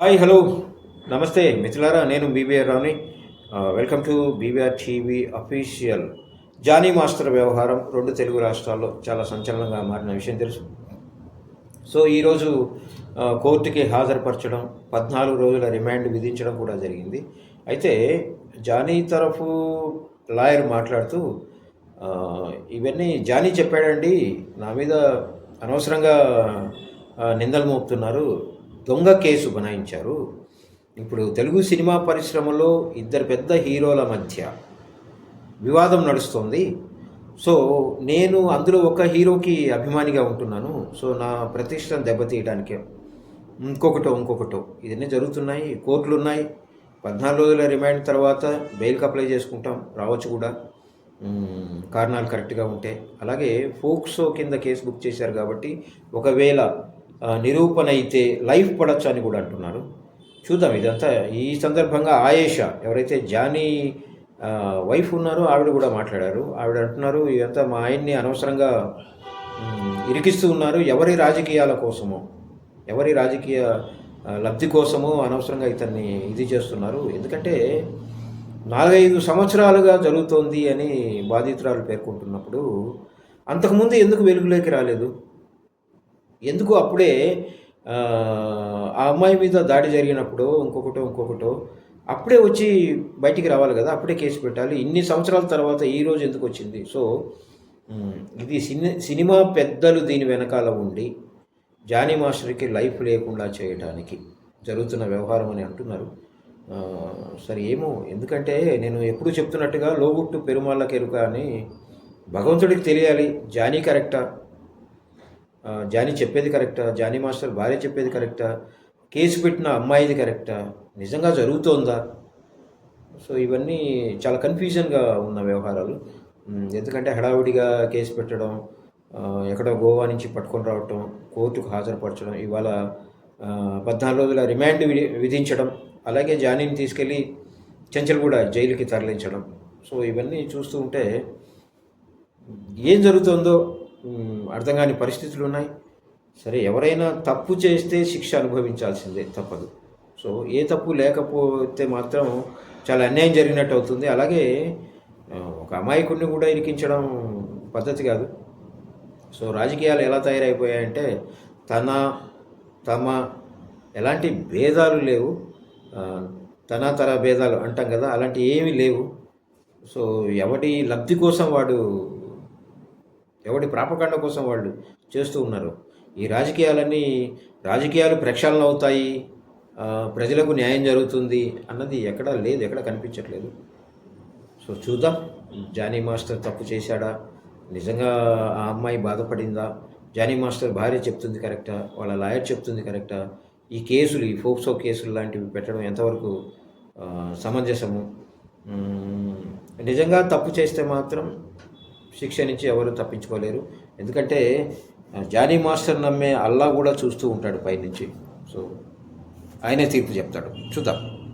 Hi hello నమస్తే మిత్రులారా నేను BBR రావుని. Welcome to B B R TV official Jani master వ్యవహారం. రెండు తెలుగు రాష్ట్రాల్లో చాలా సంచలనంగా మారిన విషయం తెలుసు. సో ఈరోజు కోర్టుకి హాజరుపరచడం పద్నాలుగు రోజుల రిమాండ్ విధించడం కూడా జరిగింది. అయితే జానీ తరఫు లాయర్ మాట్లాడుతూ ఇవన్నీ జానీ చెప్పాడండి. నా మీద అనవసరంగా నిందలు మోపుతున్నారు. దొంగ కేసు బనాయించారు. ఇప్పుడు తెలుగు సినిమా పరిశ్రమలో ఇద్దరు పెద్ద హీరోల మధ్య వివాదం నడుస్తుంది. సో నేను అందులో ఒక హీరోకి అభిమానిగా ఉంటున్నాను. సో నా ప్రతిష్టను దెబ్బతీయడానికే. ఇంకొకటో ఇంకొకటో. ఇదన్నీ జరుగుతున్నాయి కోర్టులు ఉన్నాయి పద్నాలుగు రోజుల రిమాండ్ తర్వాత బెయిల్కి అప్లై చేసుకుంటాం. రావచ్చు కూడా. కారణాలు కరెక్ట్గా ఉంటే. అలాగే ఫోక్సో కింద కేసు బుక్ చేశారు కాబట్టి ఒకవేళ నిరూపణ అయితే లైఫ్ పడచ్చు అని కూడా అంటున్నారు. చూద్దాం ఇదంతా ఈ సందర్భంగా ఆయేషా ఎవరైతే జానీ వైఫ్ ఉన్నారో ఆవిడ కూడా మాట్లాడారు. ఆవిడ అంటున్నారు ఇదంతా మా ఆయన్ని అనవసరంగా ఇరికిస్తూ ఉన్నారు. ఎవరి రాజకీయాల కోసమో ఎవరి రాజకీయ లబ్ధి కోసమో అనవసరంగా ఇతన్ని ఇది చేస్తున్నారు. ఎందుకంటే నాలుగైదు సంవత్సరాలుగా జరుగుతోంది అని బాధితురాలు పేర్కొంటున్నప్పుడు అంతకుముందు ఎందుకు వెలుగులోకి రాలేదు? ఎందుకు అప్పుడే ఆ, అమ్మాయి మీద దాడి జరిగినప్పుడు ఇంకొకటో ఇంకొకటో అప్పుడే వచ్చి బయటికి రావాలి కదా అప్పుడే కేసు పెట్టాలి. ఇన్ని సంవత్సరాల తర్వాత ఈ రోజు ఎందుకు వచ్చింది? సో ఇది సిని సినిమా పెద్దలు దీని వెనకాల ఉండి జానీ మాస్టర్కి లైఫ్ లేకుండా చేయడానికి జరుగుతున్న వ్యవహారం అని అంటున్నారు. సరే ఏమో ఎందుకంటే నేను ఎప్పుడు చెప్తున్నట్టుగా లోగుట్టు పెరుమాళ్ళ కెరుక అని భగవంతుడికి తెలియాలి. జానీ కరెక్టా జానీ చెప్పేది కరెక్టా? జానీ మాస్టర్ భార్య చెప్పేది కరెక్టా? కేసు పెట్టిన అమ్మాయిది కరెక్టా? నిజంగా జరుగుతోందా? సో ఇవన్నీ చాలా కన్ఫ్యూజన్గా ఉన్న వ్యవహారాలు. ఎందుకంటే హడావుడిగా కేసు పెట్టడం ఎక్కడో గోవా నుంచి పట్టుకొని రావటం కోర్టుకు హాజరుపరచడం ఇవాళ పద్నాలుగు రోజుల రిమాండ్ విధి- విధించడం అలాగే జానీని తీసుకెళ్ళి చెంచల్గూడ జైలుకి తరలించడం. సో ఇవన్నీ చూస్తూ ఉంటే ఏం జరుగుతుందో అర్థం కాని పరిస్థితులు ఉన్నాయి. సరే ఎవరైనా తప్పు చేస్తే శిక్ష అనుభవించాల్సిందే తప్పదు. సో ఏ తప్పు లేకపోతే మాత్రం చాలా అన్యాయం జరిగినట్టు అవుతుంది. అలాగే ఒక అమాయకుడిని కూడా ఇరికించడం పద్ధతి కాదు. సో రాజకీయాలు ఎలా తయారైపోయాయంటే తన తమ ఎలాంటి భేదాలు లేవు. తన తర భేదాలు అంటాం కదా అలాంటి ఏమీ లేవు. సో ఎవడి లబ్ధి కోసం వాడు ఎవడి ప్రాపకాండ కోసం వాళ్ళు చేస్తూ ఉన్నారు? ఈ రాజకీయాలన్నీ రాజకీయాలు ప్రక్షాళన అవుతాయి ప్రజలకు న్యాయం జరుగుతుంది అన్నది ఎక్కడా లేదు ఎక్కడ కనిపించట్లేదు. సో చూద్దాం. జానీ మాస్టర్ తప్పు చేశాడా? నిజంగా ఆ అమ్మాయి బాధపడిందా? జానీ మాస్టర్ భార్య చెప్తుంది కరెక్టా? వాళ్ళ లాయర్ చెప్తుంది కరెక్టా? ఈ కేసులు ఈ ఫోక్సో కేసులు లాంటివి పెట్టడం ఎంతవరకు సమంజసము? నిజంగా తప్పు చేస్తే మాత్రం శిక్ష నుంచి ఎవరు తప్పించుకోలేరు. ఎందుకంటే జానీ మాస్టర్ నమ్మే అల్లా కూడా చూస్తూ ఉంటాడు పైనుంచి. సో ఆయనే తీర్పు చెప్తాడు. చూద్దాం.